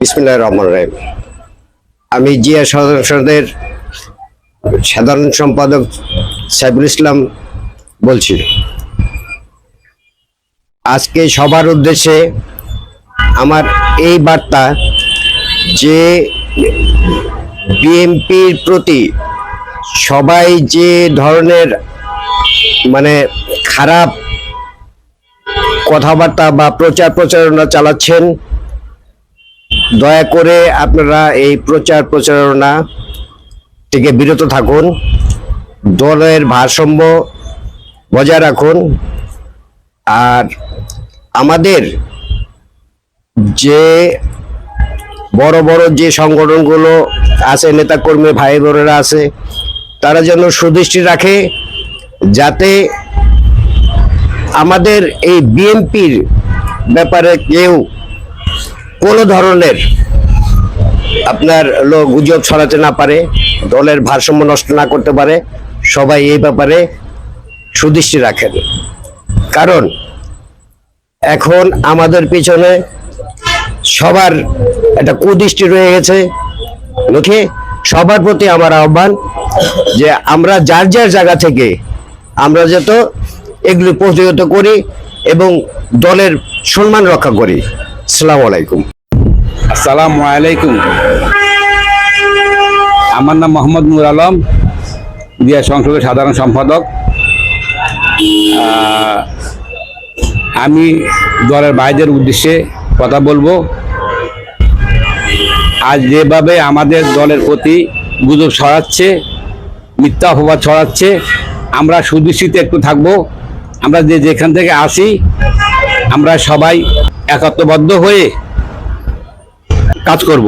বিসমুল্লাহ রহমান রাহিম। আমি জিয়া সদস্যদের সাধারণ সম্পাদক সাইফুল ইসলাম বলছি। আজকে সবার উদ্দেশ্যে আমার এই বার্তা যে বিএনপির প্রতি সবাই যে ধরনের মানে খারাপ কথাবার্তা বা প্রচার প্রচারণা চালাচ্ছেন দয়া করে আপনারা এই প্রচার প্রচারণা থেকে বিরত থাকুন, দলের ভারসাম্য বজায় রাখুন, আর আমাদের যে বড় বড় যে সংগঠনগুলো আছে, নেতাকর্মী ভাই বোনেরা আছে, তারা যেন সুদৃষ্টি রাখে, যাতে আমাদের এই বিএনপির ব্যাপারে কেউ কোনো ধরনের আপনার লোক গুজব ছড়াতে না পারে, দলের ভারসাম্য নষ্ট না করতে পারে, সবাই এই ব্যাপারে সুদৃষ্টি রাখেন। কারণ এখন আমাদের পিছনে সবার একটা কুদৃষ্টি রয়ে গেছে। লোকে সবার প্রতি আমার আহ্বান যে আমরা যার যার জায়গা থেকে আমরা যত এগুলি প্রতিহত করি এবং দলের সম্মান রক্ষা করি। আসসালামু আলাইকুম। আসসালামু আলাইকুম। আমার নাম মোহাম্মদ নুর আলম, দিয়া সংসদের সাধারণ সম্পাদক। আমি দলের ভাইদের উদ্দেশ্যে কথা বলব। আজ যেভাবে আমাদের দলের প্রতি গুজব ছড়াচ্ছে, মিথ্যা অপবাদ ছড়াচ্ছে, আমরা সুদৃষ্টিতে একটু থাকব। আমরা যে যেখান থেকে আসি, আমরা সবাই একত্রবদ্ধ হয়ে কাজ করব।